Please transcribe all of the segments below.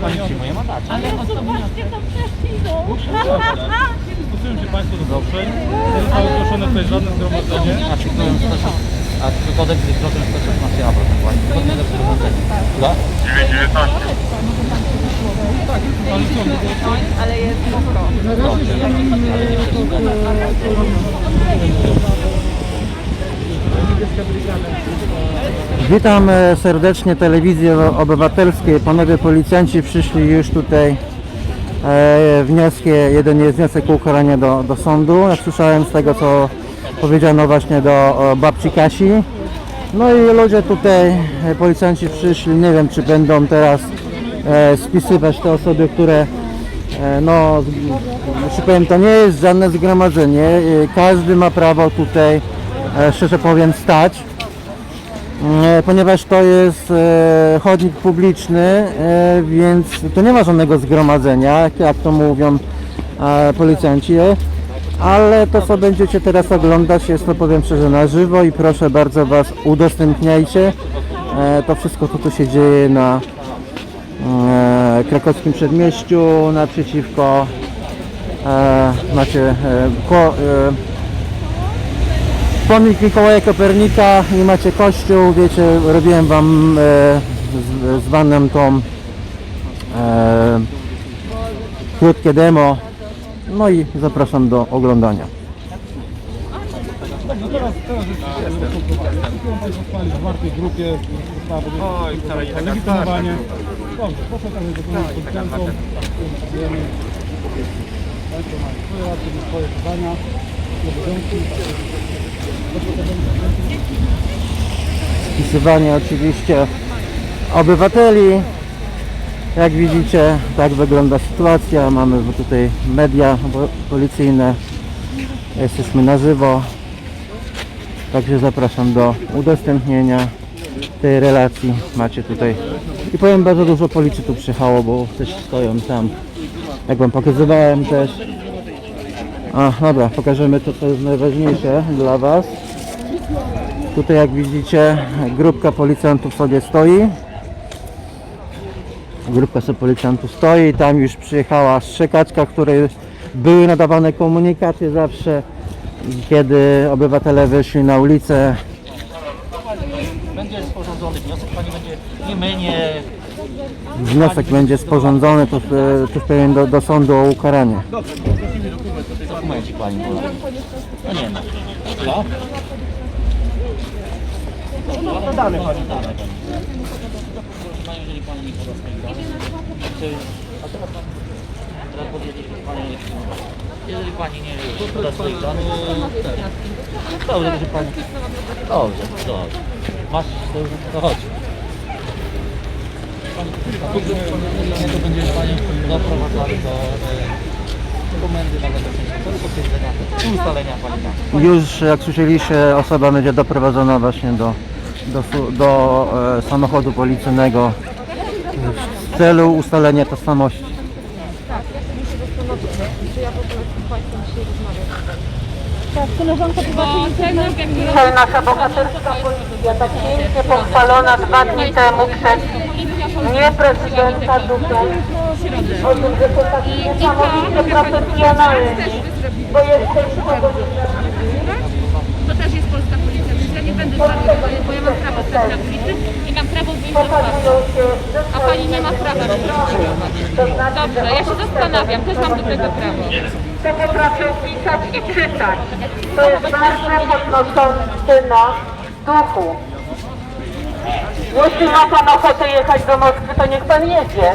Pani przyjmuje mandat. Ale o co właśnie to przeszli, Stosują się Państwo do zaproszeń. Nie zostało zgłoszone tutaj żadne zgromadzenie. Artykułem 106, artykuł kodeks wykroczeń 116 a proszę Pani. Zgodnie ze wprowadzeniem. Da? Ale co, no to Ale jest mokro. Dobrze. Ale nie. Witam e, serdecznie telewizję obywatelskie. Panowie policjanci przyszli już tutaj e, wnioski, jeden jest wniosek o ukaranie do, do sądu. Jak słyszałem z tego co powiedziano właśnie do babci Kasi. No i ludzie tutaj, e, policjanci przyszli, nie wiem czy będą teraz spisywać te osoby, które no, z- że powiem, to nie jest żadne zgromadzenie. Każdy ma prawo tutaj, szczerze powiem, stać. E, ponieważ to jest e, chodnik publiczny, e, więc to nie ma żadnego zgromadzenia, jak- to mówią e, policjanci, e, ale to co będziecie teraz oglądać jest to powiem szczerze na żywo i proszę bardzo Was udostępniajcie e, to wszystko co tu się dzieje na e, krakowskim przedmieściu naprzeciwko e, macie e, e, Pomnik Mikołaja Kopernika i macie kościół, wiecie, robiłem wam e, z, z panem tą e, krótkie demo, no i zapraszam do oglądania. Nie. Dobrze, swoje. Wpisywanie oczywiście obywateli. Jak widzicie, tak wygląda sytuacja. Mamy tutaj media po- policyjne. Jesteśmy na żywo. Także zapraszam do udostępnienia tej relacji. Macie tutaj. I powiem bardzo dużo policji tu przyjechało, bo też stoją tam. Jak wam pokazywałem też. A, dobra, pokażemy to, co jest najważniejsze dla was. Tutaj jak widzicie grupka policjantów sobie stoi. Grupka sobie policjantów stoi, tam już przyjechała strzekaczka, której były nadawane komunikaty zawsze, kiedy obywatele wyszli na ulicę. Będzie sporządzony wniosek, Pani będzie, nie my, nie... Wniosek będzie sporządzony tu, tu pewien do, do sądu o ukaranie. Dokumencik Pani poda. No nie no. Co? No dane Pani. Dane Pani. Pani, jeżeli Pani nie poda swojego. Czy... A teraz Pani... Teraz powiedzieć Pani... Jeżeli Pani nie poda swoich danych... Dobrze, proszę Pani. Dobrze, dobrze. Masz... To, to chodź. Nie, to będzie Pani doprowadzany do e, komendy na zabezpieczenie, ustalenia. Już jak słyszeliście osoba będzie doprowadzona właśnie do, do, do e, samochodu policyjnego w celu ustalenia tożsamości. Dzisiaj nasza bohaterska policja, tak pięknie pochwalona dwa dni temu przez nie prezydenta Dudę, o tym, że to tak bo jesteśmy tego To też jest polska policja, więc ja nie będę rozmawiać, bo ja mam prawo stać na ulicy i mam prawo się A pani nie ma prawa to znaczy, Dobrze, ja się zastanawiam, też mam do tego prawo. że potrafią pisać i czytać. To jest bardzo podnoszące na duchu. Jeśli ma Pan ochotę jechać do Moskwy, to niech Pan jedzie.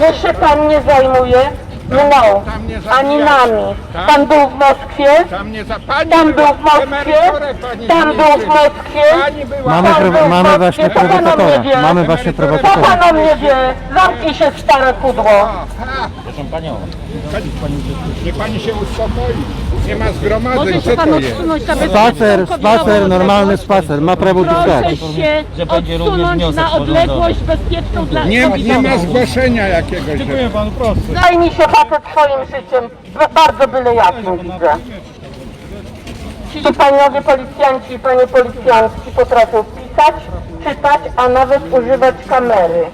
Niech się Pan nie zajmuje mną, ani nami. Pan był w Moskwie? Tam nie za pani Tam był była. w Moskwie? Emeryturę pani Tam był w Moskwie? Pani była. Mamy, Pan pro, był w mamy Moskwie, właśnie to pan o mnie prowokatora. wie. Mamy właśnie Co prowokatora. Pan o mnie wie? Zamknij się stare pudło. Proszę Panią. Niech pani się uspokoi. Nie ma zgromadzeń. Może Co się pan to jest? odsunąć na Spacer, spacer, normalny spacer. Ma prawo tu Proszę stać. się Że będzie również odsunąć wniosek na sporządzony. odległość bezpieczną dla Nie, nie ma zgłoszenia jakiegoś. Dziękuję Panu, proszę. Zajmij się facet swoim życiem. Ba- Bardzo byle jakim widzę. Ci panowie policjanci i panie policjantki potrafią pisać, czytać, a nawet używać kamery.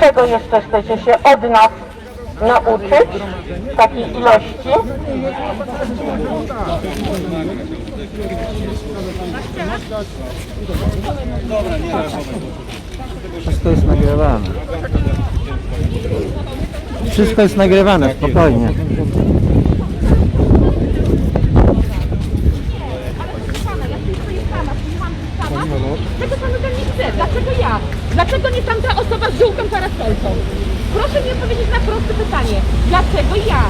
Czego jeszcze chcecie się od nas nauczyć w takiej ilości? Wszystko jest nagrywane. Wszystko jest nagrywane, spokojnie. Czego pan ode mnie chce? Dlaczego ja? Dlaczego nie tamta osoba z żółtą parasolką? Proszę mi odpowiedzieć na proste pytanie. Dlaczego ja?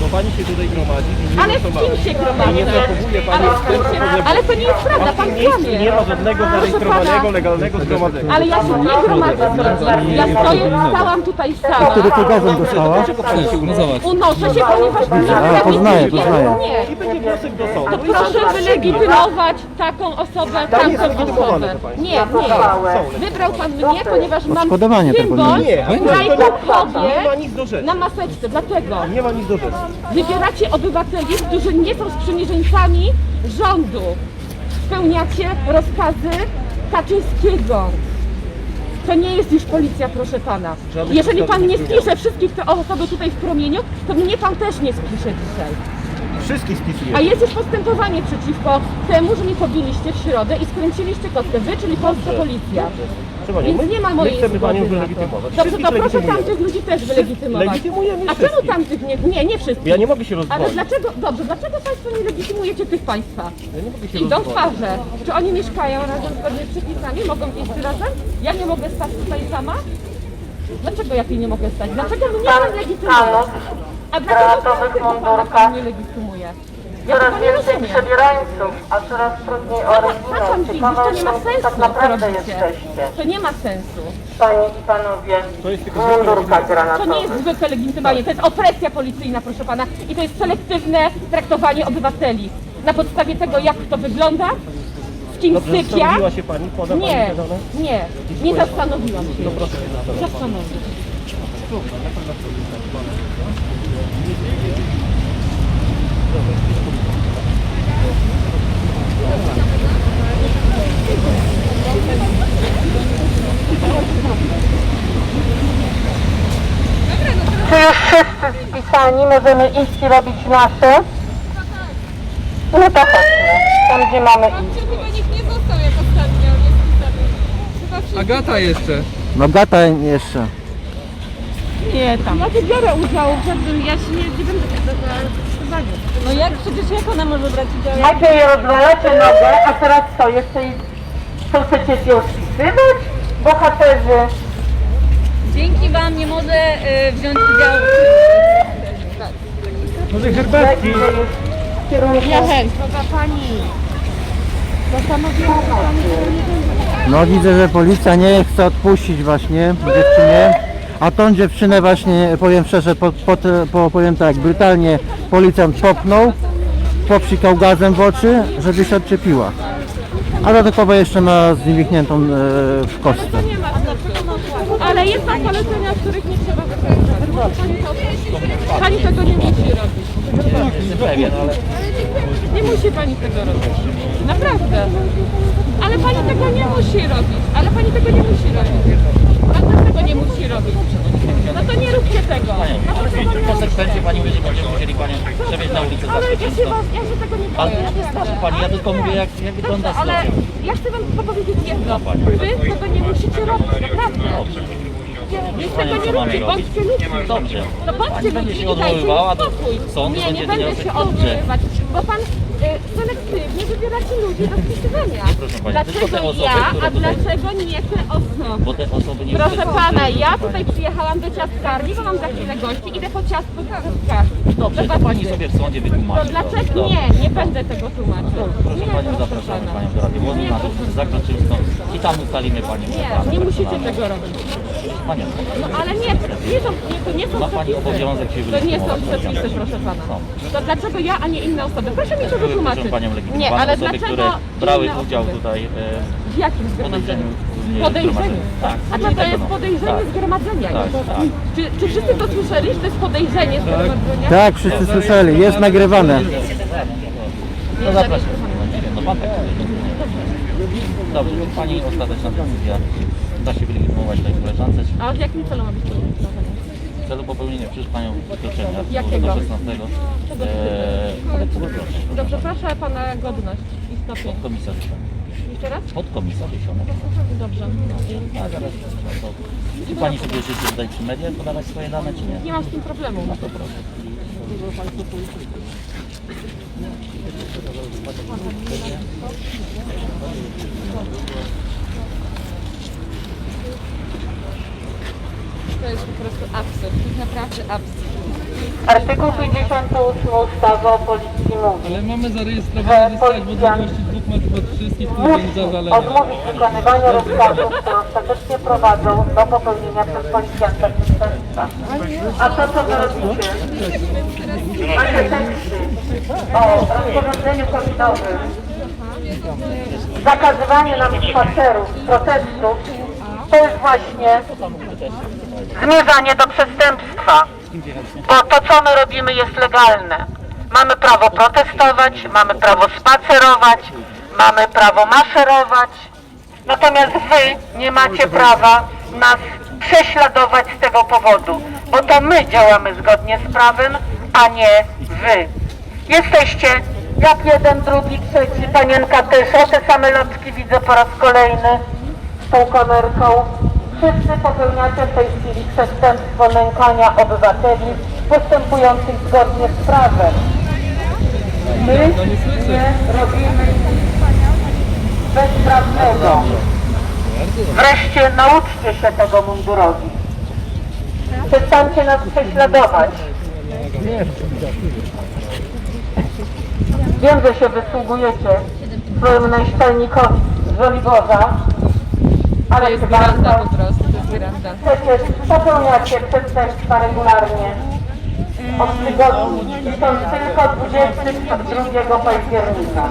Bo pani się tutaj gromadzi z innymi Ale z osobami. kim się gromadzi? Nie zachowuje pani Ale, w tym, z kim się... że ale to nie jest prawda, pan miejscu kłamie. nie ma żadnego zarejestrowanego, legalnego zgromadzenia. Ale ja się nie gromadzę. Ja stoję, stałam tutaj sama. Kiedy ty gazem dostała? Unoszę się, ponieważ A, poznaję, poznaję. Nie. I będzie wniosek do sądu. To proszę wylegitymować taką osobę, tamtą osobę. Nie, nie. Wybrał pan mnie, ponieważ mam Odszkodowanie to symbol powinno Nie, a to nie Clubie ma nic do rzeczy. na maseczce. Dlaczego? Nie ma nic do rzeczy. Wybieracie obywateli, którzy nie są sprzymierzeńcami rządu. Spełniacie rozkazy Kaczyńskiego. To nie jest już policja, proszę pana. Jeżeli pan nie spisze wszystkich te osoby tutaj w promieniu, to mnie pan też nie spisze dzisiaj. Wszystkich A spisuje. jest już postępowanie przeciwko temu, że mnie pobiliście w środę i skręciliście kostkę. Wy, czyli polska policja. Proszę panią, Więc my, nie ma my mojej chcemy panią zgody na to. wylegitymować. Dobrze, Wszystkich to proszę legitymujemy. tamtych ludzi też wylegitymować. Legitymujemy A czemu wszystkich. tamtych nie? Nie, nie wszystkich. Ja nie mogę się Ale rozwodzić. dlaczego, dobrze, dlaczego Państwo nie legitymujecie tych Państwa? Ja nie mogę się Idą rozwodzić. twarze. Czy oni mieszkają razem zgodnie z przepisami? Mogą iść razem? Ja nie mogę stać tutaj sama? Dlaczego ja tu nie mogę stać? Dlaczego mnie Pan? Stanów A dlaczego mundurkach. pan nie legitymuje? Coraz więcej przebierańców, a coraz trudniej o? Ciekawe, To nie ma kim sensu, tak naprawdę jesteście. To nie ma sensu. Panie i panowie, To jest tylko w mundurkach To nie jest zwykłe legitymowanie, to jest opresja policyjna, proszę pana. I to jest selektywne traktowanie obywateli. Na podstawie tego, jak to wygląda, z kim Dobrze, sypia. się pani? Poda pani Nie, dane? nie, nie zastanowiłam się. To proszę się zastanowić. Czy już wszyscy spisani możemy iść i robić nasze? No to chodźmy, tam gdzie mamy iść. Chyba nikt nie został jak ostatnio, Chyba wszyscy... Agata jeszcze. No gata jeszcze. Nie tam. Ja nie biorę udziału w żadnym, ja się nie, nie będę tego No jak, przecież jak ona może brać udział? Najpierw je rozwalacie nogę, a teraz co, jeszcze i co chcecie się spisywać? Bohaterzy, Dzięki wam nie może y, wziąć udziału. Może herbatki? w kierunku. No widzę, że policja nie chce odpuścić właśnie dziewczynie. A tą dziewczynę właśnie, powiem szczerze, po, po, po, powiem tak, brutalnie policjant popnął, popsikał gazem w oczy, żeby się odczepiła. A dodatkowo jeszcze ma zwichniętą e, w kostce. Ale jest tam polecenia, których nie trzeba wykonać. Pani, tego nie musi robić. Nie musi pani tego robić. Naprawdę. Ale pani tego nie musi robić. Ale pani tego nie musi robić. Pan tego nie musi robić. No to nie róbcie tego. No to tego nie konsekwencji pani będzie będziemy musieli panią przewieźć na ulicę Ale ja się, was, ja się tego nie Ale boję. Ja wiem, proszę pani, ja tylko mówię jak, jak wygląda Dobrze, ale sytuacja. ja chcę wam tylko powiedzieć jedno. Wy tego nie musicie robić, naprawdę. Wy tego nie róbcie, bądźcie ludźmi. Dobrze. No bądźcie Pani będzie ludźmi się i dajcie mi odwoływała do spokój. sądu, Nie, będzie nie będę wniosek. się Dobrze. odwoływać, bo pan y, selektywnie wybieracie ludzi do spisywania. proszę pani, tylko te Dlaczego osoby, ja, które a tutaj- dlaczego nie te osoby? Bo te osoby nie Proszę pana, ja tutaj przyjechałam do ciastkarni, bo mam za chwilę gości, idę po ciastko do ciastkarni. Dobrze, to pani sobie w sądzie To wytłumaczy. dlaczego Dobrze. nie? Nie będę tego tłumaczył. Proszę Panią, zapraszamy pana. Panią do Rady Nie, na proszę Zakręczywską i tam ustalimy Panią Nie, nie musicie tego robić. Panią, No ale nie, nie są, nie, to nie są Ma pani przepisy. obowiązek się To nie są wylegitymować, przepisy, proszę. pana. Są. To dlaczego ja, a nie inne osoby? Proszę mi to były proszę Panią Nie, legitymowane ale osoby, dlaczego które brały inne udział osoby? tutaj e, W jakim w zgromadzeniu? podejrzeniu. e, Podejrzeniu. Tak. A czy to jest podejrzenie Tak. zgromadzenia? Tak, tak. Czy, czy wszyscy to słyszeli, że to jest podejrzenie zgromadzenia? Tak, wszyscy słyszeli, jest nagrywane. No zapraszam. No, nie wiem, no Pan tak. Dobrze, to Pani ostateczna decyzja. da się wylegitymować tej koleżance A w jakim celu ma być to w celu popełnienia przez Panią wykroczenia Jakiego? do 16. Eee, ale co proszę, Dobrze, proszę pana godność i stopień. komisarz. Jeszcze raz? Podkomisarz się Dobrze. A zaraz. To, czy Pani sobie życzy tutaj przy mediach podawać swoje dane, czy nie? Nie mam z tym problemu. No to proszę. To jest po prostu absurd. Naprawdę absurd. Artykuł 58 ustawy o policji mówi, Ale mamy że zarejestrowane listach w odległości dwóch metrów od wszystkich, które musi nie zawalenia. odmówić wykonywania rozkazów, które ostatecznie prowadzą do popełnienia przez policjanta przestępstwa. A to co wy robicie? Macie teksty o rozporządzeniu covidowym, zakazywanie nam spacerów, protestów, to jest właśnie zmierzanie do przestępstwa. Bo to, co my robimy, jest legalne. Mamy prawo protestować, mamy prawo spacerować, mamy prawo maszerować. Natomiast wy nie macie prawa nas prześladować z tego powodu, bo to my działamy zgodnie z prawem, a nie wy. Jesteście jak jeden, drugi, trzeci, panienka też, o te same lotki widzę po raz kolejny z tą Wszyscy popełniacie w tej chwili przestępstwo nękania obywateli postępujących zgodnie z prawem. My nie robimy bezprawnego. Wreszcie nauczcie się tego mundurowi. Przestańcie nas prześladować. Wiem, że się wysługujecie swojemu najszczelnikowi z Żoliborza, ale jest wyranda po prostu. To jest wyranda. przecież popełniacie przestępstwa regularnie. Od tygodni i to tylko 22 października.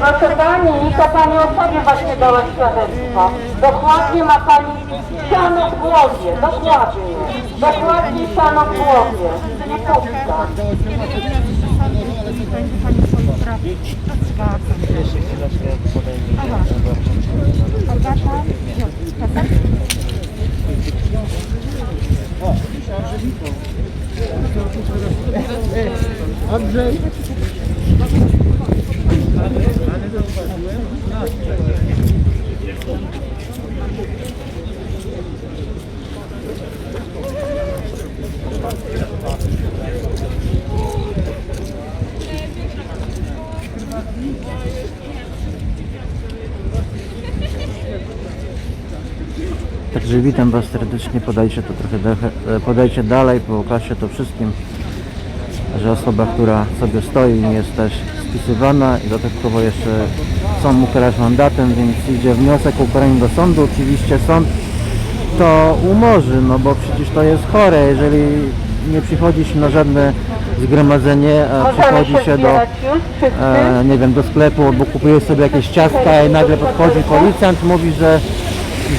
Proszę Pani, to Pani o sobie właśnie dała świadectwo. Dokładnie ma Pani siano w głowie, dokładnie. Dokładnie siano w głowie. Nie puszcza. Jeszcze chwileczkę podejmie. Także witam Was serdecznie, podajcie to trochę podajcie dalej, pokażcie to wszystkim, że osoba, która sobie stoi nie jest też spisywana i dodatkowo jeszcze sąd mu karać mandatem, więc idzie wniosek o ukaranie do sądu. Oczywiście sąd to umorzy, no bo przecież to jest chore, jeżeli nie przychodzi się na żadne zgromadzenie, a przychodzi się do e, nie wiem, do sklepu albo kupuje sobie jakieś ciastka i nagle podchodzi policjant, mówi, że,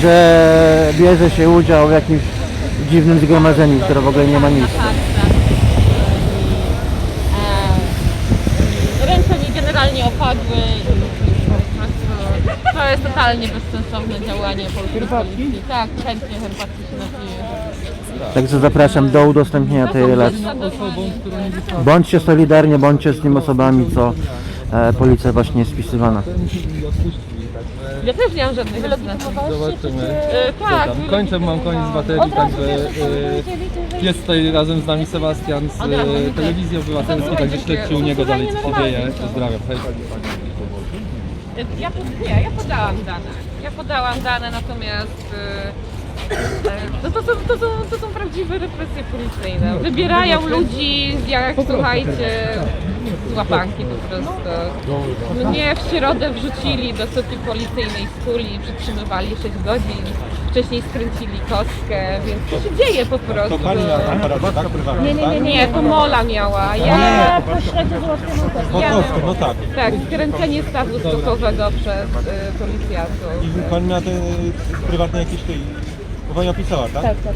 że bierze się udział w jakimś dziwnym zgromadzeniu, które w ogóle nie ma miejsca. E, Ręce mi generalnie opadły to jest totalnie bezsensowne działanie polskiej policji. Tak, chętnie herbatki się napiję. Także zapraszam do udostępnienia tej relacji. Bądźcie solidarnie, bądźcie z tymi osobami, co e, policja właśnie jest spisywana. Ja też nie mam żadnych halucynacji. Zobaczymy. E, tak, Kończę, mam koniec baterii, także y, jest tutaj razem z nami Sebastian z y, telewizji obywatelskiej, także śledźcie u niego dalej co się dzieje. Pozdrawiam. Hej. Ja, pod- nie, ja podałam dane. Ja podałam dane, natomiast e, e, no to, są, to, są, to są prawdziwe represje policyjne. Wybierają ludzi jak, słuchajcie, z łapanki po prostu. Mnie w środę wrzucili do suki policyjnej z kuli, przytrzymywali 6 godzin. Wcześniej skręcili kostkę, więc to się dzieje po prostu. To pani aparaty, tak? Nie, nie, nie, nie, to Mola miała. Ja, Nie, Po ja, prostu, no tak. tak, skręcenie stawu skokowego przez y, policjantów. I pani miała te prywatne jakieś tej... To pani opisała, tak? Tak, tak.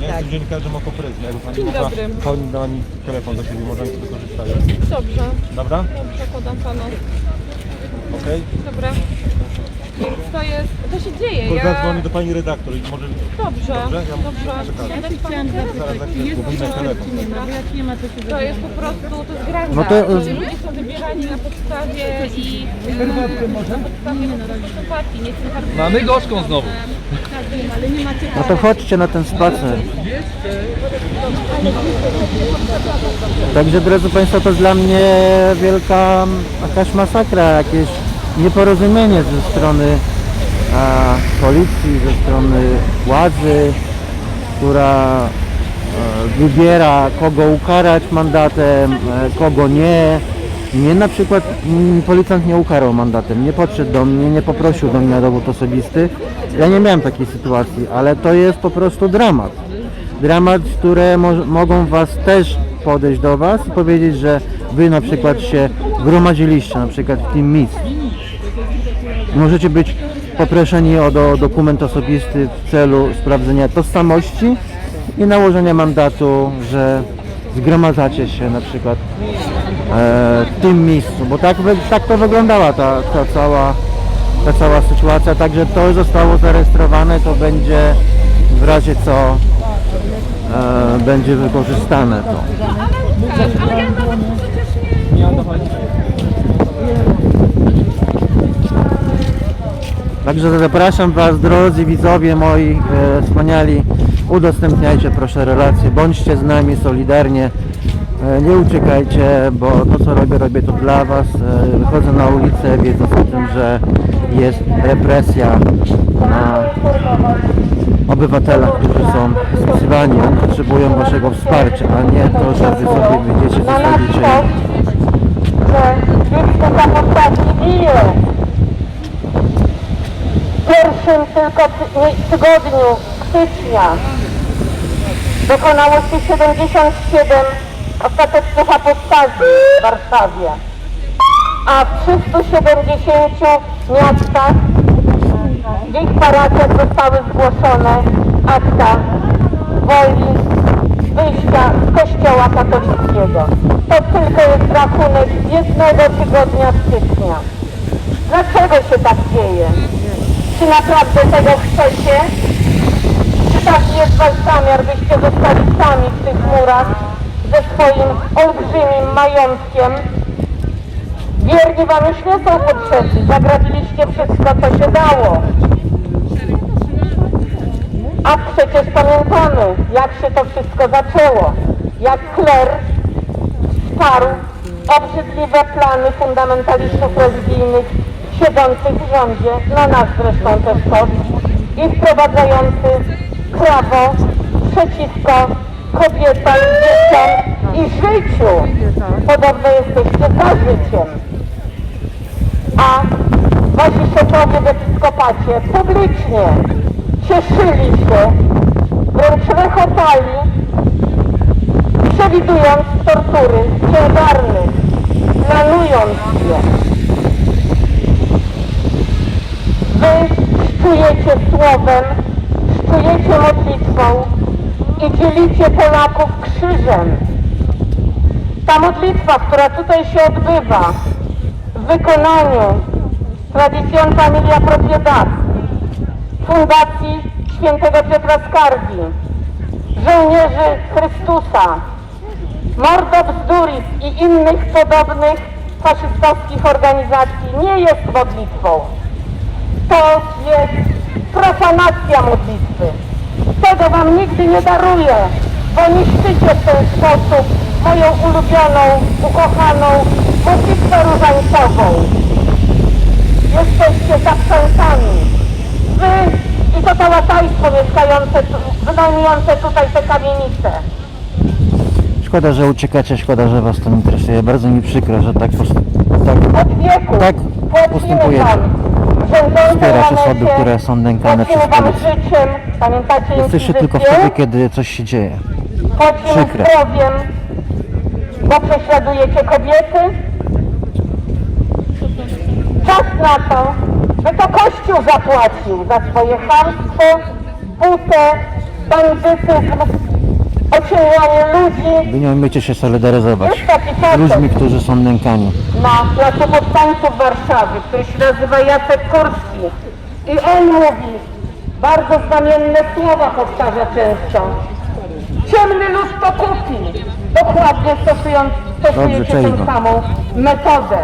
Nie, jestem dziennikarzem o konferencji. Jakby pani Dzień mogła, dobry. pani dała mi telefon do siebie, możemy sobie korzystać. Dobrze, Dobra? dobrze, podam panu. Okej? Dobra. Więc to jest to się dzieje. To Ja... zadzwonię do pani redaktor i może... Dobrze, Dobrze? Ja dobrze. Ja też chciałam Zaraz za chwilę mówimy telefon. To jest po prostu, to jest granda. No to- ludzie są wybierani na podstawie i... Na podstawie po prostu sympatii, nie sympatii. Mamy gorzką znowu. No to chodźcie na ten spacer. Także drodzy Państwo, to dla mnie wielka jakaś masakra, jakieś nieporozumienie ze strony policji, ze strony władzy, która e, wybiera kogo ukarać mandatem, e, kogo nie. Mnie na przykład mm, policjant nie ukarał mandatem, nie podszedł do mnie, nie poprosił do mnie o dowód osobisty. Ja nie miałem takiej sytuacji, ale to jest po prostu dramat. Dramat, które mo mogą Was też podejść do Was i powiedzieć, że Wy na przykład się gromadziliście, na przykład w tym miejscu. Możecie być poproszeni o do, dokument osobisty w celu sprawdzenia tożsamości i nałożenia mandatu, że zgromadzacie się na przykład e, w tym miejscu, bo tak, tak to wyglądała ta, ta, cała, ta cała sytuacja, także to zostało zarejestrowane, to będzie w razie co e, będzie wykorzystane to. Ale ja nawet przecież nie... Także zapraszam Was, drodzy widzowie moi e, wspaniali, udostępniajcie proszę relacje, bądźcie z nami solidarnie, e, nie uciekajcie, bo to co robię, robię to dla Was. E, wychodzę na ulicę wiedząc o tym, że jest represja na obywatelach, którzy są spisywani, oni potrzebują Waszego wsparcia, a nie to, że Wy sobie wyjdziecie, zostawicie koszt, że liczba samochodów bije. W pierwszym tylko tygodniu stycznia dokonało się 77 ostatecznych apostazji w Warszawie, a w 370 miastach w ich parafiach zostały zgłoszone akta woli wyjścia z kościoła katolickiego. To tylko jest rachunek jednego tygodnia stycznia. Dlaczego się tak dzieje? Czy naprawdę tego chcecie? Czy taki jest wasz zamiar, byście zostali sami w tych murach ze swoim olbrzymim majątkiem? Wierni wam już nie są potrzebni, zagrabiliście wszystko, co się dało. A przecież pamiętamy, jak się to wszystko zaczęło. Jak kler wsparł obrzydliwe plany fundamentalistów religijnych siedzących w rządzie, na nas zresztą też koszt, i wprowadzający prawo przeciwko kobietom, dzieciom i życiu. Podobno jesteście za życiem. A wasi szefowie w episkopacie publicznie cieszyli się, wręcz rechotali, przewidując tortury ciężarnych, planując je. Wy szczujecie słowem, szczujecie modlitwą i dzielicie Polaków krzyżem. Ta modlitwa, która tutaj się odbywa w wykonaniu Tradición Familia Propiedad, Fundacji Świętego Piotra Skargi, żołnierzy Chrystusa, Mordo Bzduris i innych podobnych faszystowskich organizacji nie jest modlitwą. To jest profanacja modlitwy. Tego wam nigdy nie daruję, bo niszczycie w ten sposób moją ulubioną, ukochaną modlitwę różańcową. Jesteście zaprzętami. Wy i to całe państwo mieszkające, wynajmujące tutaj te kamienice. Szkoda, że uciekacie, szkoda, że Was to nie interesuje. Bardzo mi przykro, że tak, pos- tak Od wieku Tak płacimy postępujecie. wam Wspierać osoby, które są nękane przez policję. Jesteście tylko wtedy, kiedy coś się dzieje. Przykre. zdrowiem, bo prześladujecie kobiety. Czas na to, by to Kościół zapłacił za swoje chamstwo, butę, bandytyzm, Ludzi. Wy nie umiecie się solidaryzować z ludźmi, którzy są nękani. Na placu powstańców Warszawy, który się nazywa Jacek Kurski. I on mówi, bardzo znamienne słowa powtarza często. Ciemny lud to kupi. Dokładnie stosując, stosuje Dobrze, się tę samą metodę.